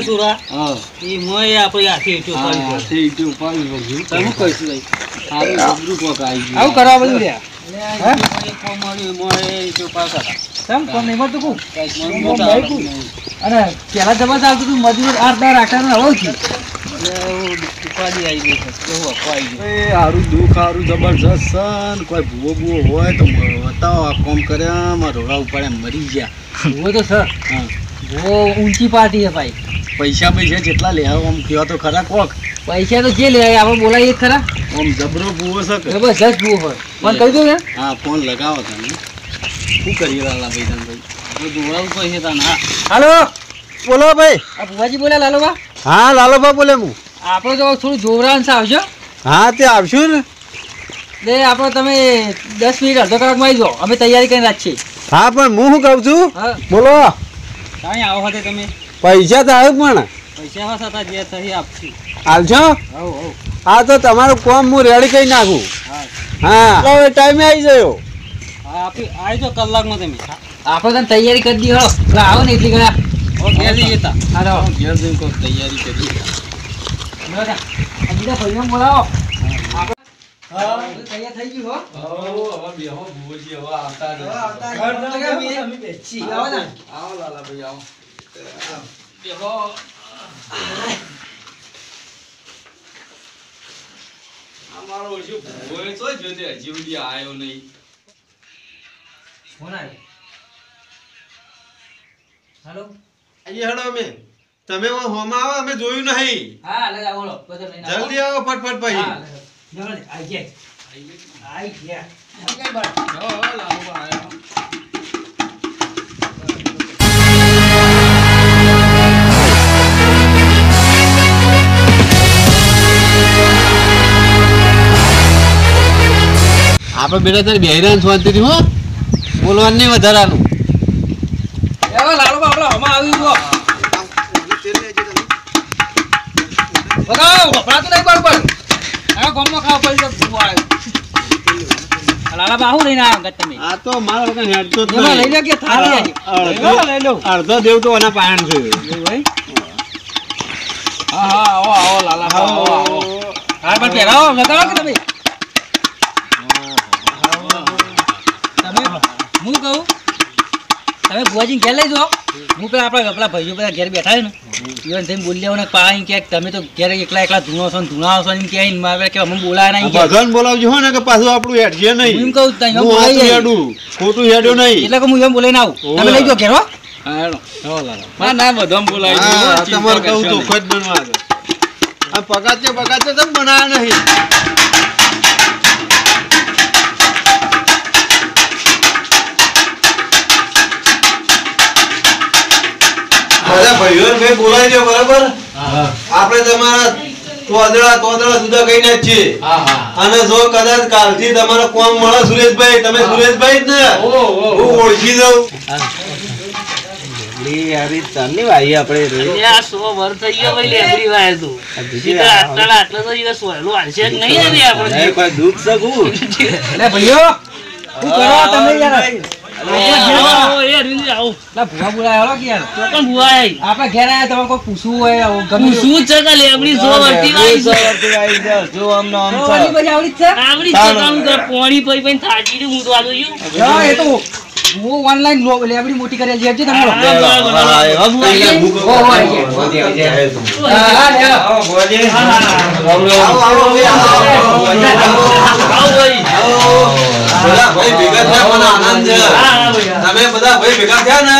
રહ્યા સુરા એ મોય આપણે ઉપાડી. તમે કહીશું ભાઈ? કોક આઈ ગયું. આવું કરવા બધું લ્યા. અને પેલા હતું આઠ દાર હવે ઉપાડી આવી આવી દુઃખ હારું જબરજસ્ત છે. કોઈ ભૂવો ભૂવો હોય તો બતાવો આ કોમ કર્યા મારા રોડા ઉપાડ્યા મરી ગયા. ભૂવો તો સર ભૂવો ઊંચી પાર્ટી છે ભાઈ. પૈસા પૈસા જેટલા લે આમ કહેવા તો ખરા કોક. પૈસા તો જે લે આપણે બોલાય જ ખરા. આમ જબરો ભૂવો છે કે? જબરજસ્ત ભૂવો હોય. ફોન કહી દો ને. હા ફોન લગાવો તમે. શું કરી રહ્યા ભાઈ તમે ભાઈ દોડાવવું પડશે તાને. હા. હાલો બોલો ભાઈ. આ ભુવાજી બોલ્યા લાલોબા? હા લાલોબા બોલે હું. આપણે તો થોડું જોરાન આવજો. હા તે આવશું ને? એટલે આપણે તમે દસ મિનિટ અડધો કલાકમાં આવી જાઓ. અમે તૈયારી કરીને રાખીએ. હા પણ હું શું કહું છું? હા. બોલો. કાંઈ આવો હતા તમે. પૈસા તો આવે પણ? પૈસા હતા જે થઈ આપશું હવ હવ. હા તો તમારું કોમ હું રેડી કરી નાખું. હા. હા. હવે ટાઈમે આવી જયો. હા આપી આવી જાઓ કલાકમાં તમે. આપણે તને તૈયારી કરી દી આવો ને એટલી ઘણા. ઓ ઘેર જઈએ તા. હાલો. ઘેર જઈને કોઈક તૈયારી કરી બીજા ભાઈઓ બોલાવો. આપણે તૈયાર થઈ ગયું હો આવો ને. ફોન આવ્યો. હાલો તમે હોમાં આવો અમે જોયું નહીં હા આવો લો. જલ્દી આવો ફટફટ ભાઈ હા, આઈ ગયા. આઈ ગયા. આઈ ગયા બસ. આપણે બેટા તારી બેહરાન શાંતિથી હો. બોલવાનું નહીં વધારાનું. એવો લાલો બાપડા હમણાં આવી ગયો બગાવ વપરાતું નહીં બરોબર આ ગોમમાં ખાવ પડી તો ભૂવો લાલા લઈને આવ્યા તમે. આ તો મારા વગર હેડતો જ એમાં લઈ લે કે થાળી લઈ લો. અડધો દેવ તો એના પાયણ છે. હા હા આવો આવો લાલા આવો આવો. હા પણ પહેરાવો લગાવો કે તમે? તમે ભુવાજી ઘેર લઈ દો હું પેલા આપણા પેલા ભાઈઓ બધા ઘેર બેઠા છે ને ઈવન થઈને બોલી લેવાને પાણી કે તમે તો ઘેર એકલા એકલા ધૂણો છો ને ધૂણાવો છો ને એમ કહે મારે કે અમે બોલાય નહીં ભગવાન બોલાવજો હો ને કે પાછું આપણું હેડશે નહીં. એમ કહું ત્યાં હું હેડું ખોટું હેડ્યો નહીં. એટલે કે હું એમ બોલાઈને આવું. તમે લઈ જો ઘેર હો. હેડો. હેડો ના ના બધા બોલાવી તમારે કહું તો ખોજ બનવા દે. આ પગાચે પગાચે તમે બનાવ્યા નહીં. બધા ભાઈઓ ને બોલાવી દો બરાબર? આપણે તમારા તોદડા તોદડા સુધા કહીને જ છીએ અને જો કદાચ કાલથી તમારે કોમ મળે સુરેશભાઈ તમે સુરેશભાઈ જ ને? હું ઓળખી દઉં. આ સો વર થઈ ગયો ભાઈ તું. સીધા આટલા આટલા તો ઈ સોયલું હાલશે કે નહીં રે આપણે. એટલે ભાઈઓ શું કરો તમે યાર આવો, એ અરવિંદજી, આવો. લા ભૂવા બોલાય હળો કે યાર તો પણ ઘેર આયા તમારે કોઈ પૂછવું હોય આવું શું છે કે લેબડી સો વરથી વાય છે? તો ઓલી બધી આવડી છે આવડી છે કામ કર, પોણી પઈ પઈને થાકી હું તો આ જોયું. એ તો હું ઓનલાઈન લો લેબડી મોટી કરી છે તમે હા, આવી હા, આવો આવો આવો આવો. બધા ભાઈ ભેગા થયા મને આનંદ છે. હા, હા, ભાઈ. તમે બધા ભાઈ ભેગા થયા ને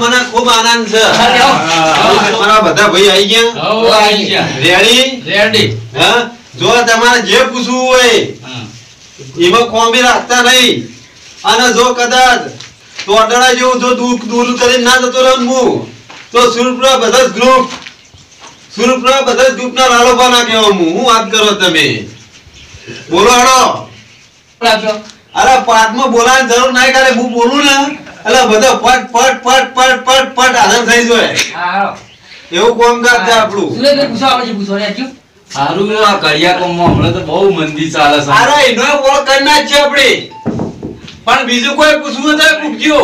મને ખૂબ આનંદ છે. તમારા બધા ભાઈ આવી ગયા. રેડી હા? જો તમારે જે પૂછવું હોય એમાં કોમી રાખતા નહીં. અને જો કદાચ તોડડા જેવું જો દુઃખ દૂર કરી ના જતો રમવું તો સુરપુરા બધા જ ગ્રુપ સુરપુરા બધા જ ગ્રુપના લાલોબા ના કહેવા હું હું વાત કરો તમે? બોલો હડો. અરે પાઠમાં બોલાવાની જરૂર નહીં કરે હું બોલું ને એટલે બધા પટ પટ પટ પટ પટ પટ હાજર થઈ જોય. એવું કામકાજ છે આપણું? સુરેશભાઈ પૂછો આપણે પૂછો રે, કયું? સારું આ કડિયા કોમમાં હમણાં તો બહુ મંદી ચાલે છે. અરે એનો ઓળ કરી જ છે આપણે. પણ બીજું કોઈ પૂછવું તો પૂછજો.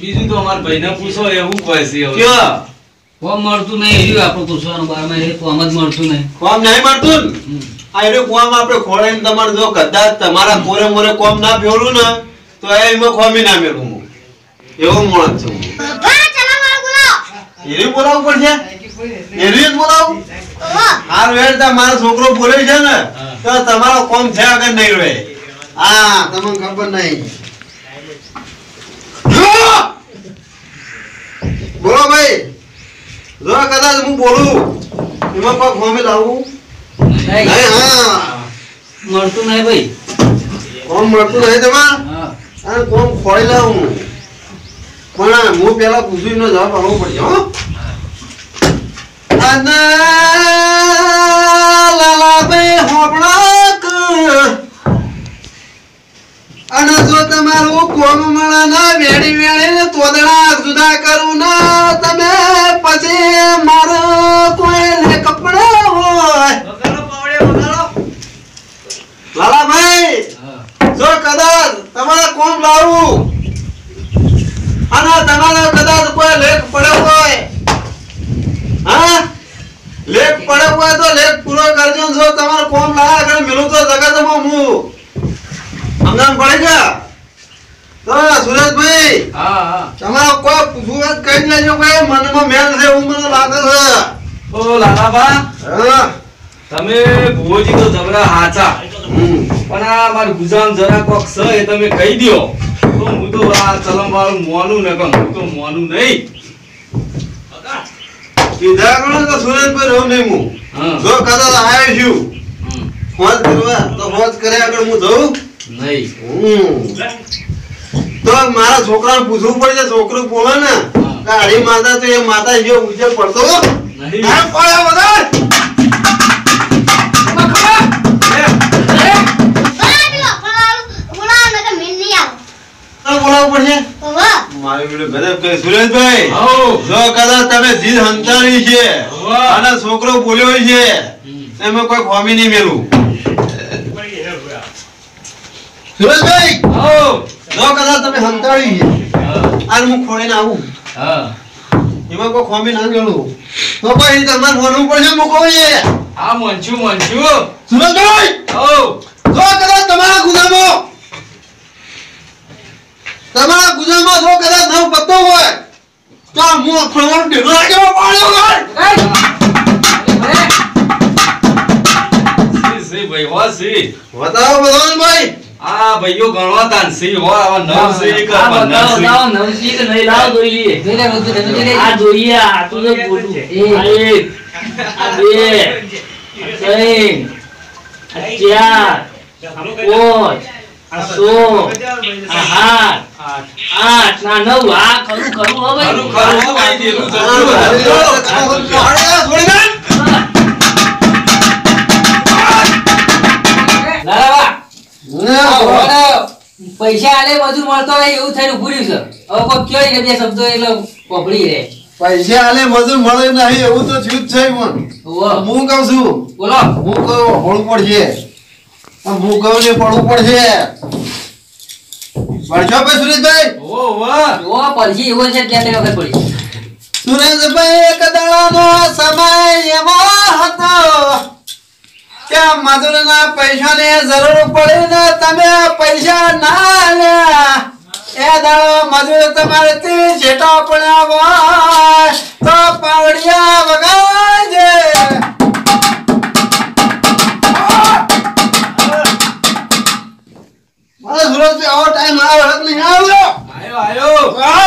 બીજું તો અમારા ભાઈને પૂછો એવું કહે છે હવે. કયો? કોમ મળતું નહીં એર્યું આપણું પૂછવાનું બારમાં એ કોમ જ મળતું નહીં. કોમ નહીં મળતું એનું કોમ આપણે ખોળાઈને તમારે જો કદાચ તમારા મોરે મોરે કોમ ના ભેળું ને, તો એ એમાં ખોમી ના મેળવું હું. એવો માણસ છું. એરી બોલાવવું પડશે? એરી જ બોલાવું? હાર વેળતા મારો છોકરો બોલે છે ને, તો તમારો કોમ છે આગળ નહીં રહે. હા તમને ખબર નહીં. બોલો ભાઈ, જો કદાચ હું બોલું, એમાં કોઈ ખોમી લાવું? મળતું નહીં ભાઈ. કોમ મળતું નહીં તમારે? હા. અને કોમ ખોઈ લાવું પણ હું પેલા પૂછ્યું જવાબ આવવો પડશે હો. લાવું. અને તમારે કદાચ કોઈ લેખ પડ્યો હોય. હા? લેખ પડ્યો હોય તો લેખ પૂરો કરજો જો તમારે કોમ લાયા આગળ મેલું તો જગતમાં હું. સમજણ પડે છે તો સુરેશભાઈ તમારે કોઈ પૂછવું કઈ લેજો ભાઈ મનમાં મેલ છે એવું મને લાગે છે. ઓ લાલાબા તમે ભુવોજી તો જબરા હાચા. પણ આ મારું ગુજામ જરા કોક છે એ તમે કહી દ્યો. તો હું તો આ ચલમ વાળું મોનું ને કહું. હું તો મોનું નહીં. સીધા કરો તો સુરેશભાઈ રહું નહીં હું? જો કદાચ આવ્યો છું. ફોજ કરવા. તો ફોજ કરે આગળ હું જઉં? નહીં. તો મારા છોકરાને પૂછવું પડશે છોકરો બોલે ને. કે હરી માતા તો એ માતા જે ઉજ્જર પડતો નહીં. પડ્યા બધા પડશે મારી જોડે ગજબ કહે સુરેશભાઈ જો કદાચ તમે જીદ હંતાણી છે અને છોકરો બોલ્યો છે એમાં કોઈ ખોમી નહીં મેલું. સુરેશભાઈ જો કદાચ તમે હંતાણી છે અને હું ખોડીને આવું. એમાં કોઈ ખોમી ના મેલું. તો પછી તમારે ભણવું પડશે મૂકો છે મંચું સુરેશભાઈ આવો જો કદાચ તમારા ગુનામાં તમારા ગુજરાતમાં જો કદાચ નવ પત્તો હોય તો આ હું ફળવાનો ઢેલો રાખેલો પાડ્યો સી ભાઈ હો સી બતાવો બતાવો ભાઈ. આ ભાઈઓ ગણવા તાન સી હો આવા નવ સી કર પંદર બતાવો, સી બતાવો, નવસી કે નહીં લાવો જોઈ લઈએ. જોઈ લે તમે આ જોઈએ આ તો બોલું. એક, આ બે, ત્રણ, ચાર, પાંચ, આ છ, આ સાત, આઠ, ના નવ. આ હો ભાઈ. હો ભાઈ દેલું પૈસા આલે બધું મળતો હોય એવું થઈને ઉભું રહ્યું છે. હવે કોઈ કયો ને બે શબ્દો એટલે પકડી રહે. પૈસા આલે મજૂર મળે નહીં એવું તો થયું જ છે પણ. હું કહું છું બોલો. હું કહું હોળું પડશે. હું કહું ને પડવું પડશે. પડશો ભાઈ સુરેશભાઈ? ઓ વાહ. જો પડશે એવો છે તે વખત પડી. સુરેશભાઈ એક સમય એવો હતો કે મજૂરના પૈસાને જરૂર પડી ને તમે પૈસા ના લ્યા. એ દાડો મજૂર તમારે થી છેટા પડ્યા હોય તો પાવડિયા વગાડજે. Ah!